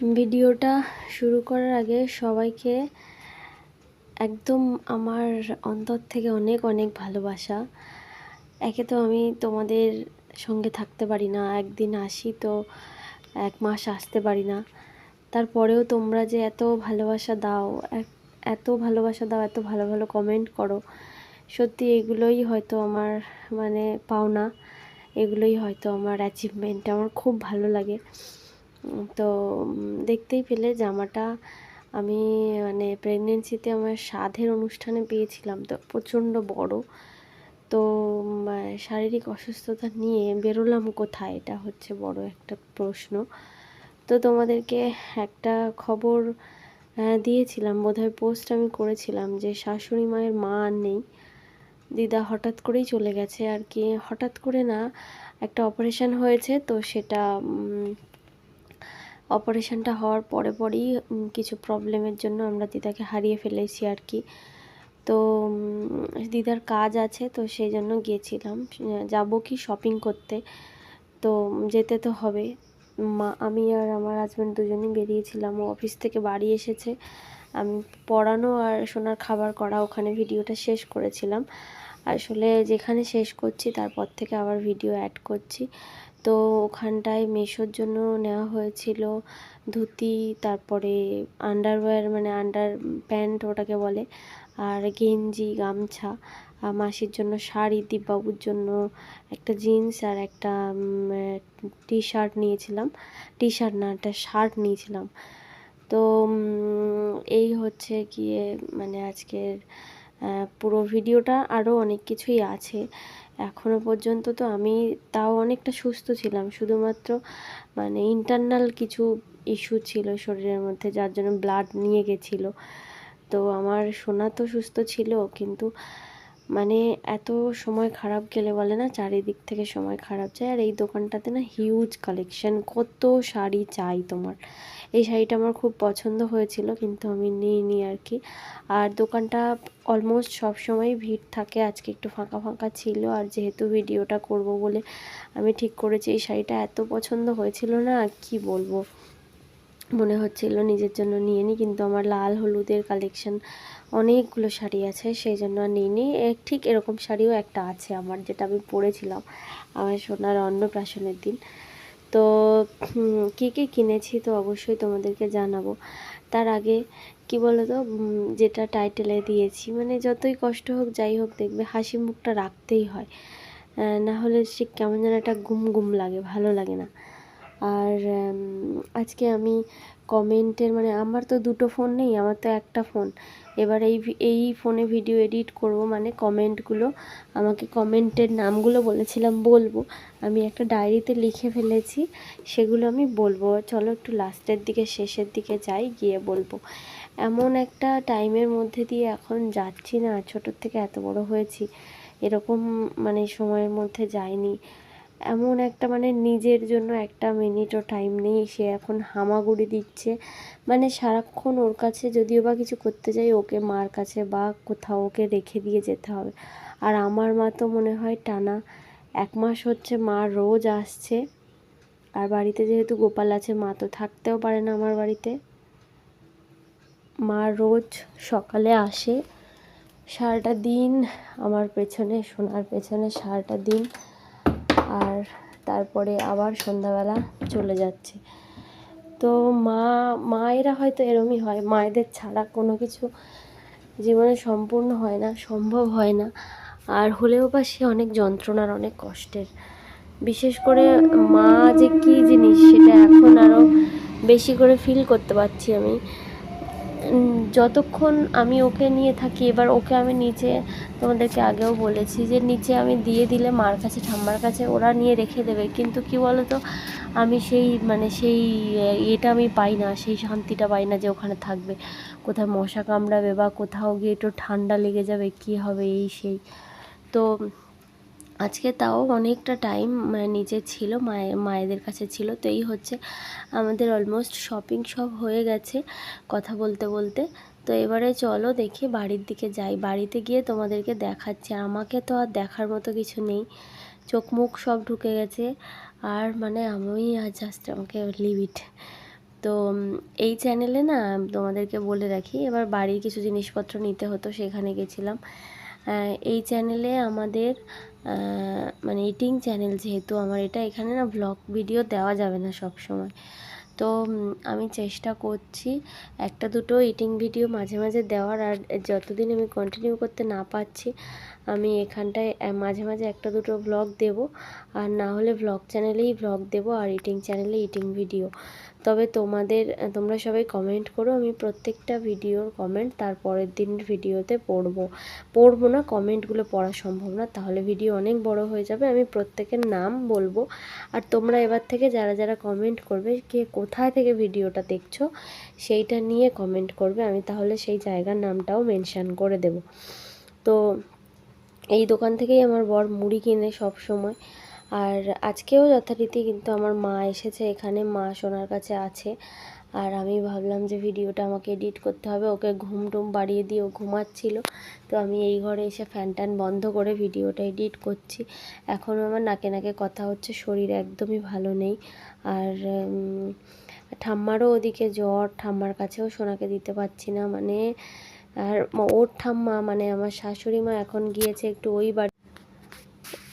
ভিডিওটা শুরু করার আগে সবাইকে একদম আমার অন্তর থেকে অনেক অনেক ভালোবাসা। একে তো আমি তোমাদের সঙ্গে থাকতে পারি না, একদিন আসি তো এক মাস আসতে পারি না। তারপরেও তোমরা যে এত ভালোবাসা দাও এত ভালোবাসা দাও, এত ভালো ভালো কমেন্ট করো, সত্যি এগুলোই হয়তো আমার মানে পাওনা। এগুলোই হয়তো আমার অ্যাচিভমেন্ট আমার খুব ভালো লাগে। তো দেখতেই পেলে জামাটা আমি মানে প্রেগনেন্সিতে আমার সাধের অনুষ্ঠানে পেয়েছিলাম তো, প্রচণ্ড বড়। তো শারীরিক অসুস্থতা নিয়ে বেরোলাম কোথায় এটা হচ্ছে বড় একটা প্রশ্ন। তো তোমাদেরকে একটা খবর দিয়েছিলাম, বোধহয় পোস্ট আমি করেছিলাম যে শাশুড়ি মায়ের মা আর নেই। দিদা হঠাৎ করেই চলে গেছে আর কি, হঠাৎ করে না একটা অপারেশন হয়েছে তো সেটা অপারেশনটা হওয়ার পরে পরেই কিছু প্রবলেমের জন্য আমরা দিদাকে হারিয়ে ফেলেছি আর কি। তো দিদার কাজ আছে, তো সেই জন্য গিয়েছিলাম। যাব কি শপিং করতে? তো, যেতে তো হবে। মা, আমি আর আমার হাজব্যান্ড দুজনেই বেরিয়েছিলাম। ও অফিস থেকে বাড়ি এসেছে। আমি পড়ানো আর সোনার খাবার করা, ওখানে ভিডিওটা শেষ করেছিলাম। আসলে যেখানে শেষ করছি, তারপর থেকে আবার ভিডিও অ্যাড করছি। তো ওখানটায় মেশোর জন্য নেওয়া হয়েছিল ধুতি, তারপরে আন্ডারওয়্যার মানে আন্ডার প্যান্ট ওটাকে বলে, আর গেঞ্জি, গামছা, আর মাসির জন্য শাড়ি দীপবাবুর জন্য একটা জিন্স আর একটা টি শার্ট নিয়েছিলাম। টি শার্ট না, একটা শার্ট নিয়েছিলাম। তো এই হচ্ছে গিয়ে মানে আজকের পুরো ভিডিওটা আরও অনেক কিছুই আছে। এখনও পর্যন্ত তো আমি তাও অনেকটা সুস্থ ছিলাম। শুধুমাত্র মানে ইন্টারনাল কিছু ইস্যু ছিল শরীরের মধ্যে, যার জন্য ব্লাড নিয়ে গেছিল। তো আমার সোনা তো সুস্থ ছিল, কিন্তু মানে এত সময় খারাপ গেলে বলে না, চারিদিক থেকে সময় খারাপ যায়। আর এই দোকানটাতে না হিউজ কালেকশন কত শাড়ি চাই তোমার। এই শাড়িটা আমার খুব পছন্দ হয়েছিল, কিন্তু আমি নিইনি আর কি। আর দোকানটা অলমোস্ট সব সময় ভিড় থাকে, আজকে একটু ফাঁকা ফাঁকা ছিল। আর যেহেতু ভিডিওটা করব বলে আমি ঠিক করেছি, এই শাড়িটা এত পছন্দ হয়েছিল না, কি বলব? মনে হচ্ছিল নিজের জন্য নিয়ে নিই কিন্তু আমার লাল হলুদের কালেকশন অনেকগুলো শাড়ি আছে, সেই জন্য আর নিইনি ঠিক এরকম শাড়িও একটা আছে আমার, যেটা আমি পরেছিলাম আমার সোনার অন্নপ্রাশনের দিন। তো কী কী কিনেছি তো অবশ্যই তোমাদেরকে জানাব। তার আগে, কি বলো তো যেটা টাইটেলে দিয়েছি মানে যতই কষ্ট হোক, যাই হোক, দেখবে হাসি মুখটা রাখতেই হয়। না হলে সে কেমন যেন একটা গুম গুম লাগে, ভালো লাগে না। আর আজকে আমি কমেন্টের মানে আমার তো দুটো ফোন নেই, আমার তো একটা ফোন এবার এই এই ফোনে ভিডিও এডিট করব মানে কমেন্টগুলো আমাকে কমেন্টের নামগুলো বলেছিলাম বলব। আমি একটা ডায়েরিতে লিখে ফেলেছি, সেগুলো আমি বলব। চলো একটু লাস্টের দিকে, শেষের দিকে যাই, গিয়ে বলব। এমন একটা টাইমের মধ্যে দিয়ে এখন যাচ্ছি না, ছোটোর থেকে এত বড় হয়েছি। এরকম মানে সময়ের মধ্যে যাইনি। এমন একটা মানে নিজের জন্য একটা মিনিটও টাইম নেই। সে এখন হামাগুড়ি দিচ্ছে। মানে সারাক্ষণ ওর কাছে যদিও বা কিছু করতে যাই ওকে মার কাছে বা কোথাও ওকে রেখে দিয়ে যেতে হবে। আর আমার মা তো মনে হয় টানা এক মাস হচ্ছে, মা রোজ আসছে। আর বাড়িতে যেহেতু গোপাল আছে, মা তো থাকতেও পারে না আমার বাড়িতে। মা রোজ সকালে আসে। সারাটা দিন আমার পেছনে, সোনার পেছনে সারাটা দিন আর তারপরে আবার সন্ধ্যাবেলা চলে যাচ্ছে। তো মা, মায়েরা হয়তো এরমই হয়, মায়েদের ছাড়া কোনো কিছু জীবনে সম্পূর্ণ হয় না, সম্ভব হয় না। আর হলেও বা সে অনেক যন্ত্রণার, অনেক কষ্টের। বিশেষ করে মা যে কী জিনিস, সেটা এখন আরও বেশি করে ফিল করতে পারছি আমি। যতক্ষণ আমি ওকে নিয়ে থাকি, এবার ওকে আমি নিচে তোমাদেরকে আগেও বলেছি যে নিচে আমি দিয়ে দিলে মার কাছে, ঠাম্মার কাছে ওরা নিয়ে রেখে দেবে। কিন্তু কি বলো তো আমি সেই মানে সেই ইয়েটা আমি পাই না, সেই শান্তিটা পাই না যে ওখানে থাকবে। কোথায় মশা কামড়াবে বা কোথাও গিয়ে একটু ঠান্ডা লেগে যাবে, কি হবে এই সেই। তো আজকে তাও অনেকটা টাইম মানে নিচে ছিল মায়ের মায়েদের কাছে ছিল। তো এই হচ্ছে আমাদের অলমোস্ট শপিং সব হয়ে গেছে কথা বলতে বলতে। তো এবারে চলো দেখি বাড়ির দিকে যাই। বাড়িতে গিয়ে তোমাদেরকে দেখাচ্ছি। আমাকে তো আর দেখার মতো কিছু নেই। চোখ মুখ সব ঢুকে গেছে। আর মানে আমি আর জাস্ট আমাকে লিভ ইট তো এই চ্যানেলে না তোমাদেরকে বলে রাখি, এবার বাড়ির কিছু জিনিসপত্র নিতে হতো, সেখানে গেছিলাম। এই চ্যানেলে আমাদের মানে ইটিং চ্যানেল যেহেতু আমার, এটা এখানে না ব্লগ ভিডিও দেওয়া যাবে না সব সময় তো আমি চেষ্টা করছি একটা দুটো ইটিং ভিডিও মাঝে মাঝে দেওয়ার, আর যতদিন আমি কন্টিনিউ করতে না পারছি, আমি এখানটায় মাঝে মাঝে একটা দুটো ব্লগ দেব। আর না হলে ব্লগ চ্যানেলেই ব্লগ দেব, আর ইটিং চ্যানেলে ইটিং ভিডিও তবে তোমাদের তোমরা সবাই কমেন্ট করো, আমি প্রত্যেকটা ভিডিওর কমেন্ট তার পরের দিনের ভিডিওতে পড়ব। পড়ব না কমেন্টগুলো পড়া সম্ভব না, তাহলে ভিডিও অনেক বড় হয়ে যাবে, আমি প্রত্যেকের নাম বলব। আর তোমরা এবার থেকে যারা যারা কমেন্ট করবে, কে কোথায় থেকে ভিডিওটা দেখছ, সেইটা নিয়ে কমেন্ট করবে, আমি তাহলে সেই জায়গার নামটাও মেনশান করে দেব। তো এই দোকান থেকেই আমার বর মুড়ি কিনে সব সময় আর আজকেও যথারীতি কিন্তু আমার মা এসেছে এখানে, মা সোনার কাছে আছে। আর আমি ভাবলাম যে ভিডিওটা আমাকে এডিট করতে হবে, ওকে ঘুম টুম বাড়িয়ে দিয়ে ও ঘুমাচ্ছিল। তো আমি এই ঘরে এসে ফ্যান ট্যান বন্ধ করে ভিডিওটা এডিট করছি। এখনও আমার নাকে নাকে কথা হচ্ছে, শরীর একদমই ভালো নেই। আর ঠাম্মারও ওদিকে জ্বর, ঠাম্মার কাছেও সোনাকে দিতে পারছি না। মানে আর ওর ঠাম্মা মানে আমার শাশুড়ি মা এখন গিয়েছে একটু ওই বাড়ি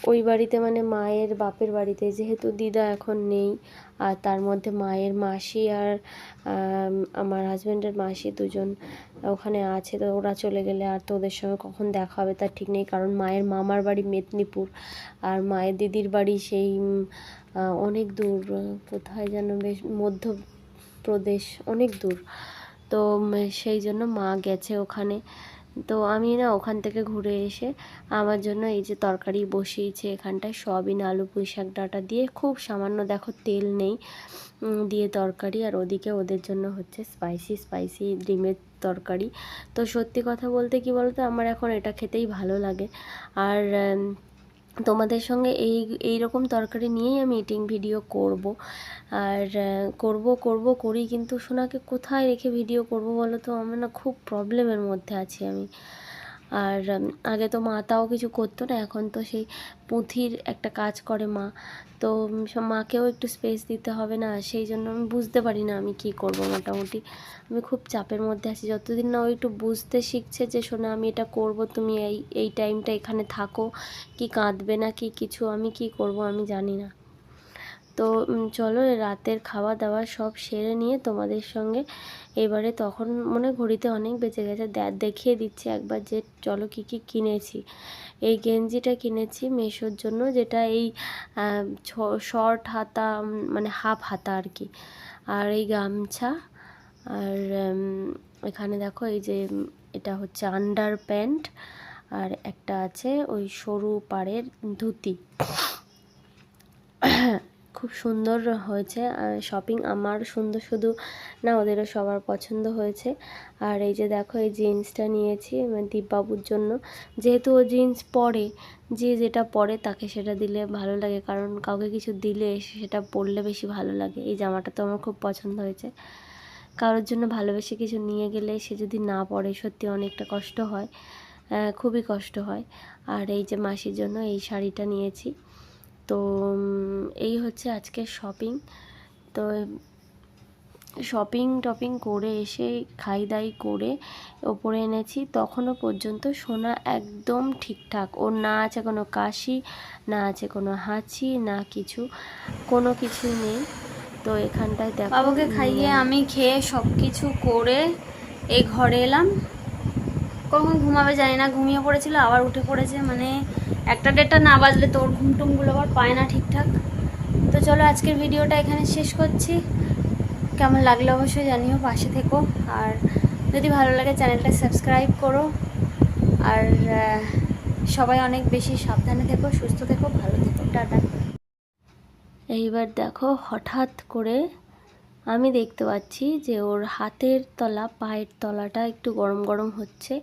ওই বাড়িতে মানে মায়ের বাপের বাড়িতে, যেহেতু দিদা এখন নেই, আর তার মধ্যে মায়ের মাসি আর আমার হাজব্যান্ডের মাসি দুজন ওখানে আছে, তো ওরা চলে গেলে আর তো ওদের সঙ্গে কখন দেখা হবে তার ঠিক নেই, কারণ মায়ের মামার বাড়ি মেদিনীপুর, আর মায়ের দিদির বাড়ি সেই অনেক দূর, কোথায় যেন বেশ মধ্যপ্রদেশ, অনেক দূর। তো সেই জন্য মা গেছে ওখানে। তো আমি না ওখান থেকে ঘুরে এসে আমার জন্য এই যে তরকারি বসিয়েছে এখানটায় সয়াবিন, আলু পুঁই শাক ডাটা দিয়ে খুব সামান্য দেখো তেল নেই দিয়ে তরকারি আর ওদিকে ওদের জন্য হচ্ছে স্পাইসি স্পাইসি ডিমের তরকারি। তো সত্যি কথা বলতে কি বলতো, আমার এখন এটা খেতেই ভালো লাগে। আর তোমাদের সঙ্গে এই এই রকম তরকারি নিয়েই আমি ইটিং ভিডিও করব। আর করব করব, করি, কিন্তু সোনাকে কোথায় রেখে ভিডিও করব বলো তো? আমার না খুব প্রবলেমের মধ্যে আছি আমি। আর আগে তো মা তাও কিছু করতো না, এখন তো সেই পুঁথির একটা কাজ করে মা। তো মাকেও একটু স্পেস দিতে হবে না, সেই জন্য আমি বুঝতে পারি না আমি কি করব মোটামুটি। আমি খুব চাপের মধ্যে আছি, যতদিন না ও একটু বুঝতে শিখছে যে, শোনা, আমি এটা করব, তুমি এই এই টাইমটা এখানে থাকো, কি কাঁদবে না, কি কিছু, আমি কি করব, আমি জানি না। তো চলো রাতের খাওয়া দাওয়া সব সেরে নিয়ে তোমাদের সঙ্গে এবারে তখন মনে ঘড়িতে অনেক বেঁচে গেছে। দেখিয়ে দিচ্ছি একবার যে চলো কি কি কিনেছি। এই গেঞ্জিটা কিনেছি মেশোর জন্য, যেটা এই শর্ট হাতা মানে হাফ হাতা আর কি। আর এই গামছা, আর এখানে দেখো এই যে এটা হচ্ছে আন্ডার প্যান্ট, আর একটা আছে ওই সরু পাড়ের ধুতি। খুব সুন্দর হয়েছে। শপিং আমার সুন্দর শুধু না, ওদেরও সবার পছন্দ হয়েছে। আর এই যে দেখো, এই জিন্সটা নিয়েছি মানে দীপবাবুর জন্য। যেহেতু ও জিন্স পরে, যে যেটা পরে তাকে সেটা দিলে ভালো লাগে। কারণ কাউকে কিছু দিলে সেটা পরলে বেশি ভালো লাগে। এই জামাটা তো আমার খুব পছন্দ হয়েছে। কারোর জন্য ভালোবেসে কিছু নিয়ে গেলে সে যদি না পড়ে সত্যি অনেকটা কষ্ট হয়। খুবই কষ্ট হয়। আর এই যে মাসির জন্য এই শাড়িটা নিয়েছি। তো এই হচ্ছে আজকে শপিং তো শপিং টপিং করে এসে খাই দাই করে ওপরে এনেছি। তখনও পর্যন্ত সোনা একদম ঠিকঠাক। ওর না আছে কোনো কাশি না আছে কোনো হাঁচি না কিছু কোনো কিছু নেই। তো এখানটায় দেখো বাবাকে খাইয়ে আমি খেয়ে সব কিছু করে এই ঘরে এলাম। কখন ঘুমাবে জানি না, ঘুমিয়ে পড়েছিল, আবার উঠে পড়েছে মানে একটা ডেটটা না বাজলে তোর ঘুম টুমগুলো আবার পায় না ঠিকঠাক। তো চলো আজকের ভিডিওটা এখানে শেষ করছি। কেমন লাগল অবশ্যই জানিও, পাশে থেকো। আর যদি ভালো লাগে চ্যানেলটা সাবস্ক্রাইব করো। আর সবাই অনেক বেশি সাবধানে থেকো, সুস্থ থেকো, ভালো থেকো, টাটা। এইবার দেখো হঠাৎ করে আমি দেখতে পাচ্ছি যে ওর হাতের তলা, পায়ের তলাটা একটু গরম গরম হচ্ছে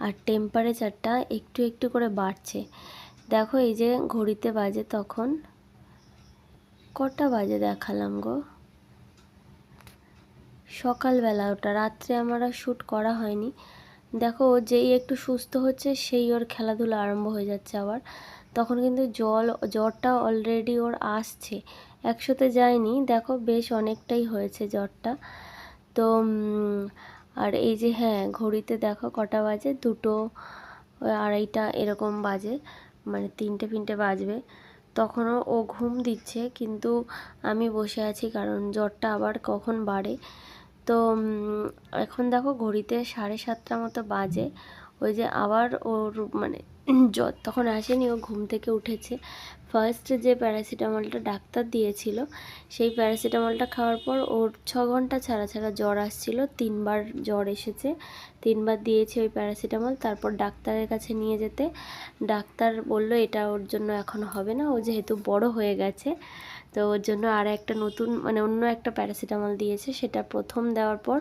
আর টেম্পারেচারটা একটু একটু করে বাড়ছে। দেখো এই যে ঘড়িতে বাজে তখন। কটা বাজে দেখালাম গো? সকালবেলা ওটা, রাত্রে আমার শ্যুট করা হয়নি। দেখো যেই একটু সুস্থ হচ্ছে, সেই ওর খেলাধুলা আরম্ভ হয়ে যাচ্ছে আবার। তখন কিন্তু জল, জ্বরটা অলরেডি ওর আসছে। একশোতে যায়নি, দেখো বেশ অনেকটাই হয়েছে জ্বরটা। তো আর এই যে হ্যাঁ ঘড়িতে দেখো কটা বাজে, দুটো আড়াইটা এরকম বাজে মানে তিনটে ফিনটে বাজবে। তখনও ও ঘুম দিচ্ছে, কিন্তু আমি বসে আছি কারণ জ্বরটা আবার কখন বাড়ে। তো এখন দেখো ঘড়িতে সাড়ে সাতটা মতো বাজে, ওই যে আবার ওর মানে জ্বর তখন আসেনি, ও ঘুম থেকে উঠেছে। ফার্স্ট যে প্যারাসিটামলটা ডাক্তার দিয়েছিল, সেই প্যারাসিটামলটা খাওয়ার পর ওর ছ ঘণ্টা ছাড়া ছাড়া জ্বর আসছিল। তিনবার জ্বর এসেছে, তিনবার দিয়েছে ওই প্যারাসিটামল তারপর ডাক্তারের কাছে নিয়ে যেতে। ডাক্তার বলল, এটা ওর জন্য এখন হবে না, ও যেহেতু বড় হয়ে গেছে, তো ওর জন্য আর একটা নতুন মানে অন্য একটা প্যারাসিটামল দিয়েছে। সেটা প্রথম দেওয়ার পর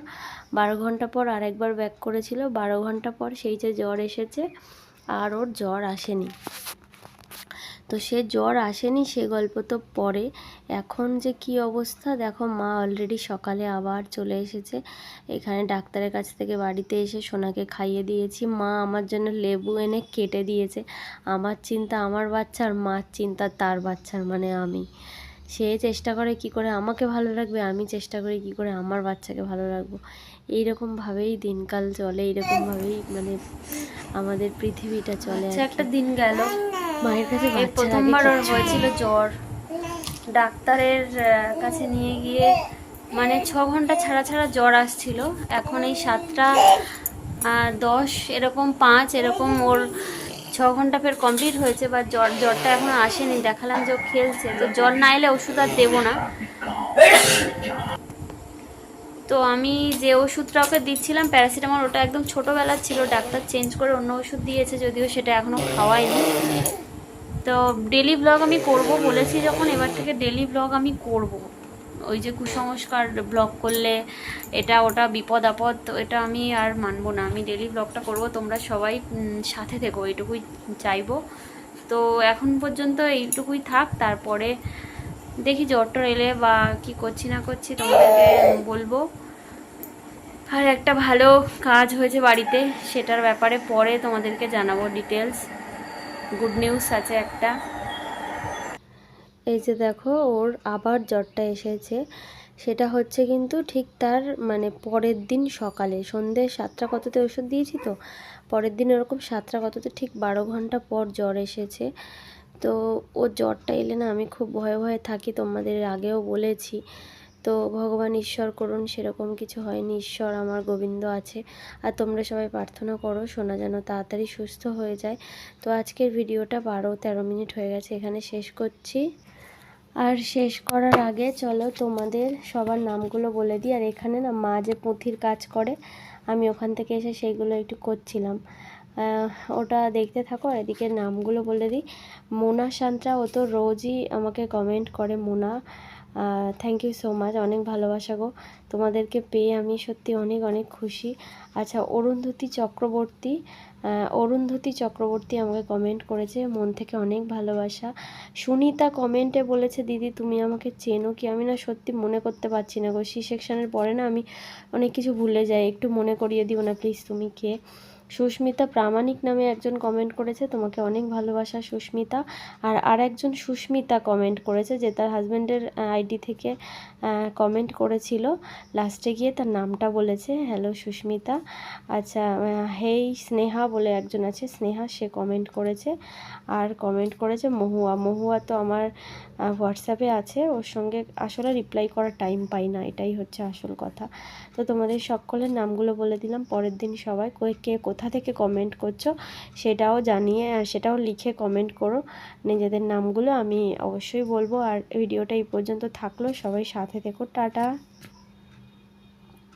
বারো ঘণ্টা পর আরেকবার ব্যাক করেছিল। বারো ঘণ্টা পর সেই যে জ্বর এসেছে আর ওর জ্বর আসেনি। তো সে জ্বর আসেনি, সে গল্প তো পরে। এখন যে কি অবস্থা, দেখো মা অলরেডি সকালে আবার চলে এসেছে। এখানে ডাক্তারের কাছ থেকে বাড়িতে এসে সোনাকে খাইয়ে দিয়েছি। মা আমার জন্য লেবু এনে কেটে দিয়েছে। আমার চিন্তা আমার বাচ্চার মার চিন্তা তার বাচ্চার মানে আমি। সে চেষ্টা করে কি করে আমাকে ভালো রাখবে, আমি চেষ্টা করি কি করে আমার বাচ্চাকে ভালো রাখব। এইরকমভাবেই দিনকাল চলে এইরকমভাবেই মানে আমাদের পৃথিবীটা চলে আচ্ছা একটা দিন গেল। মায়ের কাছে প্রথমবার ওর হয়েছিল জ্বর। ডাক্তারের কাছে নিয়ে গিয়ে মানে ছ ঘণ্টা ছাড়া ছাড়া জ্বর আসছিল। এখন এই সাতটা দশ এরকম পাঁচ এরকম ওর ছ ঘণ্টা ফের কমপ্লিট হয়েছে বা জ্বর জ্বরটা এখন আসেনি। দেখালাম যে ও খেলছে। তো জ্বর না এলে ওষুধ আর দেবো না। তো আমি যে ওষুধটা ওকে দিচ্ছিলাম, প্যারাসিটামল, ওটা একদম ছোটোবেলার ছিল। ডাক্তার চেঞ্জ করে অন্য ওষুধ দিয়েছে, যদিও সেটা এখনও খাওয়াইনি। তো ডেলি ব্লগ আমি করব বলেছি যখন, এবার থেকে ডেলি ব্লগ আমি করব। ওই যে কুসংস্কার ব্লগ করলে, এটা ওটা বিপদ আপদ, তো এটা আমি আর মানবো না। আমি ডেলি ব্লগটা করব, তোমরা সবাই সাথে থেকো, এইটুকুই চাইব। তো এখন পর্যন্ত এইটুকুই থাক, তারপরে দেখি জ্বর টর এলে বা কি করছি না করছি, তোমাদেরকে বলব। আর একটা ভালো কাজ হয়েছে বাড়িতে, সেটার ব্যাপারে পরে তোমাদেরকে জানাব ডিটেলস গুড নিউজ আছে একটা। এই যে দেখো, ওর আবার জ্বরটা এসেছে। সেটা হচ্ছে কিন্তু ঠিক তার মানে পরের দিন সকালে সন্ধ্যে সাতটা কততে ওষুধ দিয়েছি তো? পরের দিন ওরকম সাতটা কততে ঠিক বারো ঘণ্টা পর জ্বর এসেছে। তো ও জ্বরটা এলে না আমি খুব ভয়ে ভয়ে থাকি, তোমাদের আগেও বলেছি। তো ভগবান ঈশ্বর করুন, সেরকম কিছু হয়নি। ঈশ্বর আমার গোবিন্দ আছে। আর তোমরা সবাই প্রার্থনা করো, সোনা যেন তাড়াতাড়ি সুস্থ হয়ে যায়। তো আজকের ভিডিওটা বারো, তেরো মিনিট হয়ে গেছে, এখানে শেষ করছি। আর শেষ করার আগে চলো তোমাদের সবার নামগুলো বলে দিই। আর এখানে না মা যে পুঁথির কাজ করে, আমি ওখান থেকে এসে সেইগুলো একটু করছিলাম। ওটা দেখতে থাকো, আর এদিকে নামগুলো বলে দিই। মোনা সান্ত্রা ও তো রোজই আমাকে কমেন্ট করে, Mona. Thank you so much অনেক ভালোবাসা গো। তোমাদেরকে পেয়ে আমি সত্যি অনেক অনেক খুশি। আচ্ছা অরুন্ধতী চক্রবর্তী অরুন্ধতী চক্রবর্তী আমাকে কমেন্ট করেছে, মন থেকে অনেক ভালোবাসা। সুনিতা কমেন্টে বলেছে, দিদি, তুমি আমাকে চেনো কি? আমি না সত্যি মনে করতে পারছি না গো। সি সেকশনের পরে না আমি অনেক কিছু ভুলে যাই। একটু মনে করিয়ে দিও না প্লিজ তুমি কে? সুস্মিতা প্রামাণিক নামে একজন কমেন্ট করেছে। তোমাকে অনেক ভালোবাসা, সুস্মিতা। আর আর একজন সুস্মিতা কমেন্ট করেছে যে তার হাজব্যান্ডের আইডি থেকে কমেন্ট করেছিল। লাস্টে গিয়ে তার নামটা বলেছে হ্যালো সুস্মিতা। আচ্ছা হেই স্নেহা বলে একজন আছে, স্নেহা, সে কমেন্ট করেছে। আর কমেন্ট করেছে মহুয়া। মহুয়া তো আমার হোয়াটসঅ্যাপে আছে। ওর সঙ্গে আসলে রিপ্লাই করার টাইম পাই না। এটাই হচ্ছে আসল কথা। তো তোমাদের সকলের নামগুলো বলে দিলাম। পরের দিন সবাই কে কোথা থেকে কমেন্ট করছ সেটাও জানিয়ে, সেটাও লিখে কমেন্ট করো। নিজেদের নামগুলো আমি অবশ্যই বলব। আর ভিডিওটা এই পর্যন্ত থাকল। সবাই সাথে থেকো। টাটা।